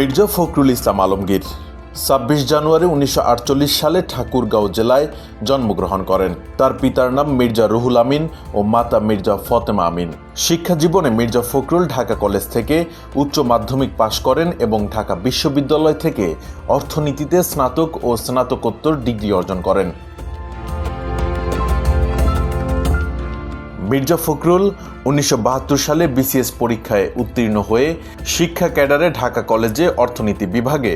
মির্জা ফখরুল ইসলাম আলমগীর ছাব্বিশ জানুয়ারি উনিশশো আটচল্লিশ সালে ঠাকুরগাঁও জেলায় জন্মগ্রহণ করেন। তার পিতার নাম মির্জা রুহুল আমিন ও মাতা মির্জা ফতেমা আমিন। শিক্ষা জীবনে মির্জা ফখরুল ঢাকা কলেজ থেকে উচ্চ মাধ্যমিক পাশ করেন এবং ঢাকা বিশ্ববিদ্যালয় থেকে অর্থনীতিতে স্নাতক ও স্নাতকোত্তর ডিগ্রি অর্জন করেন। মির্জা ফখরুল উনিশশো বাহাত্তর সালে বিসিএস পরীক্ষায় উত্তীর্ণ হয়ে শিক্ষা ক্যাডারে ঢাকা কলেজে অর্থনীতি বিভাগে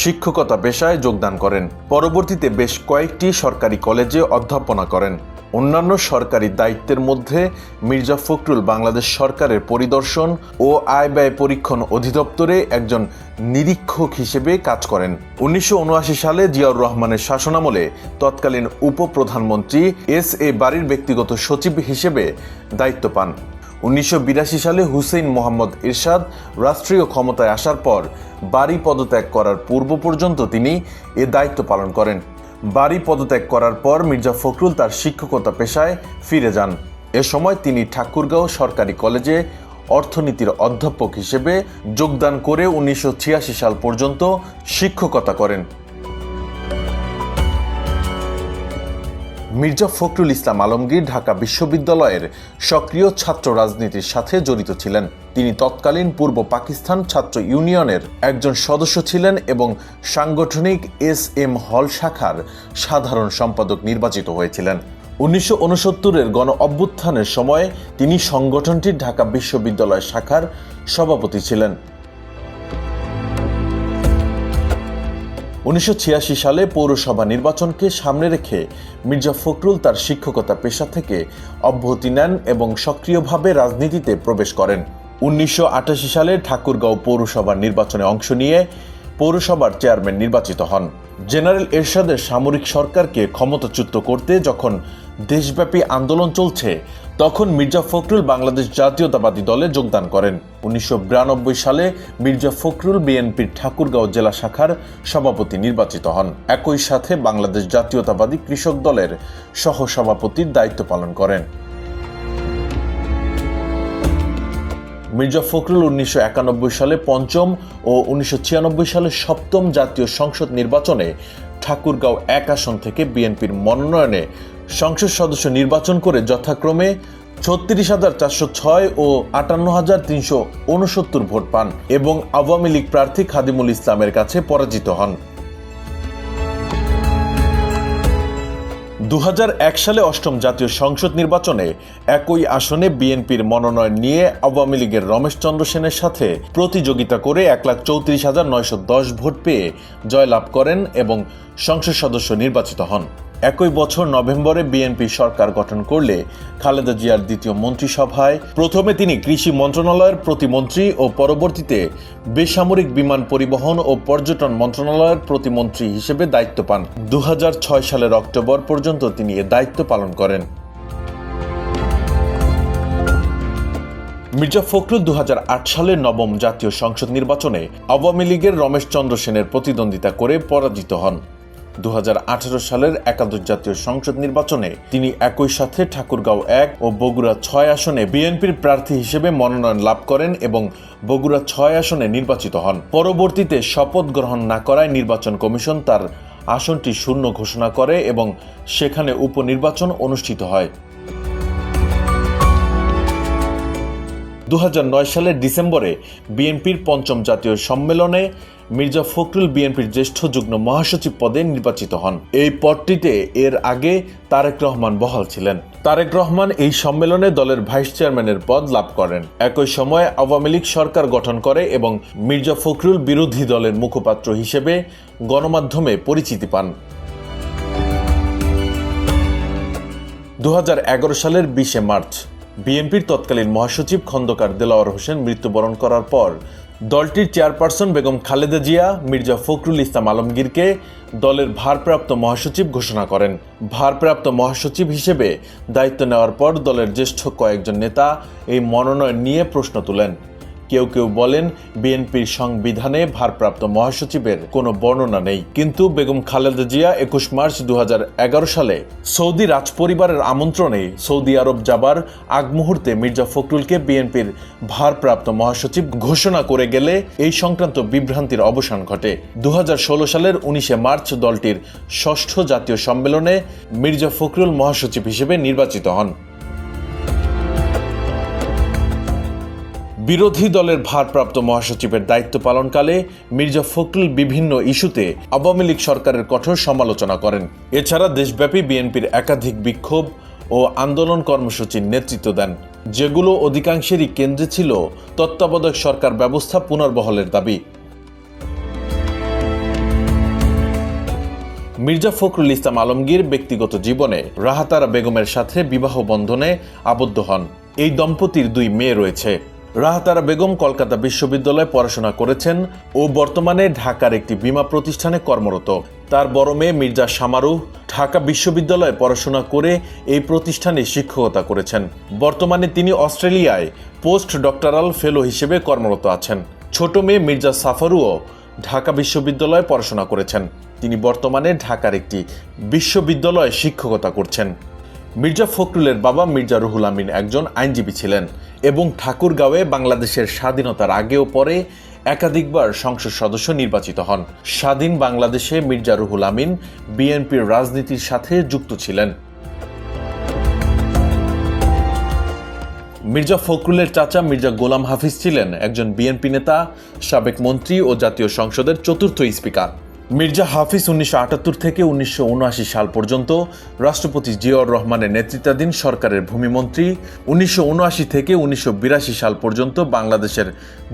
শিক্ষকতা পেশায় যোগদান করেন। পরবর্তীতে বেশ কয়েকটি সরকারি কলেজে অধ্যাপনা করেন। অন্যান্য সরকারি দায়িত্বের মধ্যে মির্জা ফখরুল বাংলাদেশ সরকারের পরিদর্শন ও আয় ব্যয় পরীক্ষণ অধিদপ্তরে একজন নিরীক্ষক হিসেবে কাজ করেন। উনিশশো উনআশি সালে জিয়াউর রহমানের শাসনামলে তৎকালীন উপপ্রধানমন্ত্রী এস এ বাড়ির ব্যক্তিগত সচিব হিসেবে দায়িত্ব পান। উনিশশো বিরাশি সালে হুসেইন মোহাম্মদ ইরশাদ রাষ্ট্রীয় ক্ষমতায় আসার পর বাড়ি পদত্যাগ করার পূর্ব পর্যন্ত তিনি এ দায়িত্ব পালন করেন। বাড়ি পদত্যাগ করার পর মির্জা ফখরুল তার শিক্ষকতা পেশায় ফিরে যান। এ সময় তিনি ঠাকুরগাঁও সরকারি কলেজে অর্থনীতির অধ্যাপক হিসেবে যোগদান করে উনিশশো ছিয়াশি সাল পর্যন্ত শিক্ষকতা করেন। মির্জা ফখরুল ইসলাম আলমগীর ঢাকা বিশ্ববিদ্যালয়ের সক্রিয় ছাত্র রাজনীতির সাথে জড়িত ছিলেন। তিনি তৎকালীন পূর্ব পাকিস্তান ছাত্র ইউনিয়নের একজন সদস্য ছিলেন এবং সাংগঠনিক এস এম হল শাখার সাধারণ সম্পাদক নির্বাচিত হয়েছিলেন। উনিশশো উনসত্তরের গণ অভ্যুত্থানের সময় তিনি সংগঠনটির ঢাকা বিশ্ববিদ্যালয় শাখার সভাপতি ছিলেন। উনিশশো ছিয়াশি সালে পৌরসভা নির্বাচনকে সামনে রেখে মির্জা ফখরুল তার শিক্ষকতা পেশা থেকে অব্যাহতি নেন এবং সক্রিয়ভাবে রাজনীতিতে প্রবেশ করেন। উনিশশো আটাশি সালে ঠাকুরগাঁও পৌরসভার নির্বাচনে অংশ নিয়ে পৌরসভার চেয়ারম্যান নির্বাচিত হন। জেনারেল এরশাদের সামরিক সরকারকে ক্ষমতাচ্যুত করতে যখন দেশব্যাপী আন্দোলন চলছে তখন মির্জা ফখরুল বাংলাদেশ জাতীয়তাবাদী দলে যোগদান করেন। উনিশশো বিরানব্বই সালে মির্জা ফখরুল বিএনপির ঠাকুরগাঁও জেলা শাখার সভাপতি নির্বাচিত হন। একই সাথে বাংলাদেশ জাতীয়তাবাদী কৃষক দলের সহসভাপতির দায়িত্ব পালন করেন। মির্জা ফখরুল উনিশশো একানব্বই সালে পঞ্চম ও উনিশশো ছিয়ানব্বই সালে সপ্তম জাতীয় সংসদ নির্বাচনে ঠাকুরগাঁও এক আসন থেকে বিএনপির মনোনয়নে সংসদ সদস্য নির্বাচন করে যথাক্রমে ছত্রিশ হাজার চারশো ছয় ও আটান্ন হাজার তিনশো উনসত্তর ভোট পান এবং আওয়ামী লীগ প্রার্থী খাদিমুল ইসলামের কাছে পরাজিত হন। দু হাজার এক সালে অষ্টম জাতীয় সংসদ নির্বাচনে একই আসনে বিএনপির মনোনয়ন নিয়ে আওয়ামী লীগের রমেশচন্দ্র সেনের সাথে প্রতিযোগিতা করে এক লাখ চৌত্রিশ হাজার নয়শো দশ ভোট পেয়ে জয়লাভ করেন এবং সংসদ সদস্য নির্বাচিত হন। একই বছর নভেম্বরে বিএনপি সরকার গঠন করলে খালেদা জিয়ার দ্বিতীয় মন্ত্রিসভায় প্রথমে তিনি কৃষি মন্ত্রণালয়ের প্রতিমন্ত্রী ও পরবর্তীতে বেসামরিক বিমান পরিবহন ও পর্যটন মন্ত্রণালয়ের প্রতিমন্ত্রী হিসেবে দায়িত্ব পান। দু হাজার ছয় সালের অক্টোবর পর্যন্ত তিনি এ দায়িত্ব পালন করেন। মির্জা ফখরুল দু হাজার আট সালের নবম জাতীয় সংসদ নির্বাচনে আওয়ামী লীগের রমেশ চন্দ্র সেনের প্রতিদ্বন্দ্বিতা করে পরাজিত হন। দু হাজার আঠারো সালের একাদশ জাতীয় সংসদ নির্বাচনে তিনি একই সাথে ঠাকুরগাঁও এক ও বগুড়া ছয় আসনে বিএনপির প্রার্থী হিসেবে মনোনয়ন লাভ করেন এবং বগুড়া ছয় আসনে নির্বাচিত হন। পরবর্তীতে শপথ গ্রহণ না করায় নির্বাচন কমিশন তার আসনটি শূন্য ঘোষণা করে এবং সেখানে উপনির্বাচন অনুষ্ঠিত হয়। দু হাজার নয় সালের ডিসেম্বরে বিএনপির পঞ্চম জাতীয় সম্মেলনে মির্জা ফখরুল বিএনপির জ্যেষ্ঠ যুগ্ম মহাসচিব পদে নির্বাচিত হন। এই পদটিতে এর আগে তারেক রহমান বহাল ছিলেন। তারেক রহমান এই সম্মেলনে দলের ভাইস চেয়ারম্যানের পদ লাভ করেন। একই সময় আওয়ামী লীগ সরকার গঠন করে এবং মির্জা ফখরুল বিরোধী দলের মুখপাত্র হিসেবে গণমাধ্যমে পরিচিতি পান। দু হাজার এগারো সালের বিশে মার্চ বিএনপির তৎকালীন মহাসচিব খন্দকার দেলাওয়ার হোসেন মৃত্যুবরণ করার পর দলটির চেয়ারপারসন বেগম খালেদা জিয়া, মির্জা ফখরুল ইসলাম আলমগীরকে দলের ভারপ্রাপ্ত মহাসচিব ঘোষণা করেন। ভারপ্রাপ্ত মহাসচিব হিসেবে দায়িত্ব নেওয়ার পর দলের জ্যেষ্ঠ কয়েকজন নেতা এই মনোনয়ন নিয়ে প্রশ্ন তুলেন। কেউ কেউ বলেন, বিএনপির সংবিধানে ভারপ্রাপ্ত মহাসচিবের কোনো বর্ণনা নেই। কিন্তু বেগম খালেদা জিয়া একুশ মার্চ দু হাজার এগারো সালে সৌদি রাজপরিবারের আমন্ত্রণে সৌদি আরব যাবার আগ মুহূর্তে মির্জা ফখরুলকে বিএনপির ভারপ্রাপ্ত মহাসচিব ঘোষণা করে গেলে এই সংক্রান্ত বিভ্রান্তির অবসান ঘটে। দু হাজার ষোলো সালের উনিশে মার্চ দলটির ষষ্ঠ জাতীয় সম্মেলনে মির্জা ফখরুল মহাসচিব হিসেবে নির্বাচিত হন। বিরোধী দলের ভারপ্রাপ্ত মহাসচিবের দায়িত্ব পালনকালে মির্জা ফখরুল বিভিন্ন ইস্যুতে আওয়ামী লীগ সরকারের কঠোর সমালোচনা করেন। এছাড়া দেশব্যাপী বিএনপির একাধিক বিক্ষোভ ও আন্দোলন কর্মসূচির নেতৃত্ব দেন। যেগুলো অধিকাংশেরই কেন্দ্রে ছিল তত্ত্বাবধায়ক সরকার ব্যবস্থা পুনর্বহলের দাবি। মির্জা ফখরুল ইসলাম আলমগীর ব্যক্তিগত জীবনে রাহাতারা বেগমের সাথে বিবাহ বন্ধনে আবদ্ধ হন। এই দম্পতির দুই মেয়ে রয়েছে। রাহাতারা বেগম কলকাতা বিশ্ববিদ্যালয়ে পড়াশোনা করেছেন ও বর্তমানে ঢাকার একটি বীমা প্রতিষ্ঠানে কর্মরত। তার বড় মেয়ে মির্জা শামারুহ ঢাকা বিশ্ববিদ্যালয়ে পড়াশোনা করে এই প্রতিষ্ঠানে শিক্ষকতা করেছেন। বর্তমানে তিনি অস্ট্রেলিয়ায় পোস্ট ডক্টরাল ফেলো হিসেবে কর্মরত আছেন। ছোট মেয়ে মির্জা সাফারুও ঢাকা বিশ্ববিদ্যালয়ে পড়াশোনা করেছেন। তিনি বর্তমানে ঢাকার একটি বিশ্ববিদ্যালয়ে শিক্ষকতা করছেন। মির্জা ফখরুলের বাবা মির্জা রুহুল আমিন একজন আইনজীবী ছিলেন এবং ঠাকুরগাঁওয়ে বাংলাদেশের স্বাধীনতার আগে ও পরে একাধিকবার সংসদ সদস্য নির্বাচিত হন। স্বাধীন বাংলাদেশে মির্জা রুহুল আমিন বিএনপির রাজনীতির সাথে যুক্ত ছিলেন। মির্জা ফখরুলের চাচা মির্জা গোলাম হাফিজ ছিলেন একজন বিএনপি নেতা, সাবেক মন্ত্রী ও জাতীয় সংসদের চতুর্থ স্পিকার। মির্জা হাফিজ উনিশশো আটাত্তর থেকে উনিশশো উনআশি সাল পর্যন্ত রাষ্ট্রপতি জিয়াউর রহমানের নেতৃত্বাধীন সরকারের ভূমিমন্ত্রী, উনিশশো উনআশি থেকে উনিশশো বিরাশি সাল পর্যন্ত বাংলাদেশের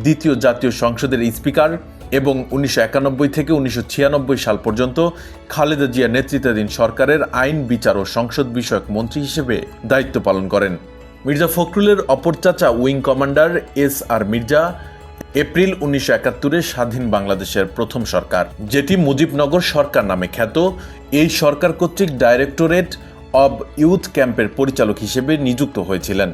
দ্বিতীয় জাতীয় সংসদের স্পিকার এবং উনিশশো একানব্বই থেকে উনিশশো ছিয়ানব্বই সাল পর্যন্ত খালেদা জিয়া নেতৃত্বাধীন সরকারের আইন, বিচার ও সংসদ বিষয়ক মন্ত্রী হিসেবে দায়িত্ব পালন করেন। মির্জা ফখরুলের অপর চাচা, wing commander S R Mirza April উনিশশো একাত্তরে স্বাধীন বাংলাদেশের প্রথম সরকার, যেটি মুজিবনগর সরকার নামে খ্যাত। এই সরকার কর্তৃক ডাইরেক্টরেট অব ইউথ ক্যাম্পের পরিচালক হিসেবে নিযুক্ত হয়েছিলেন।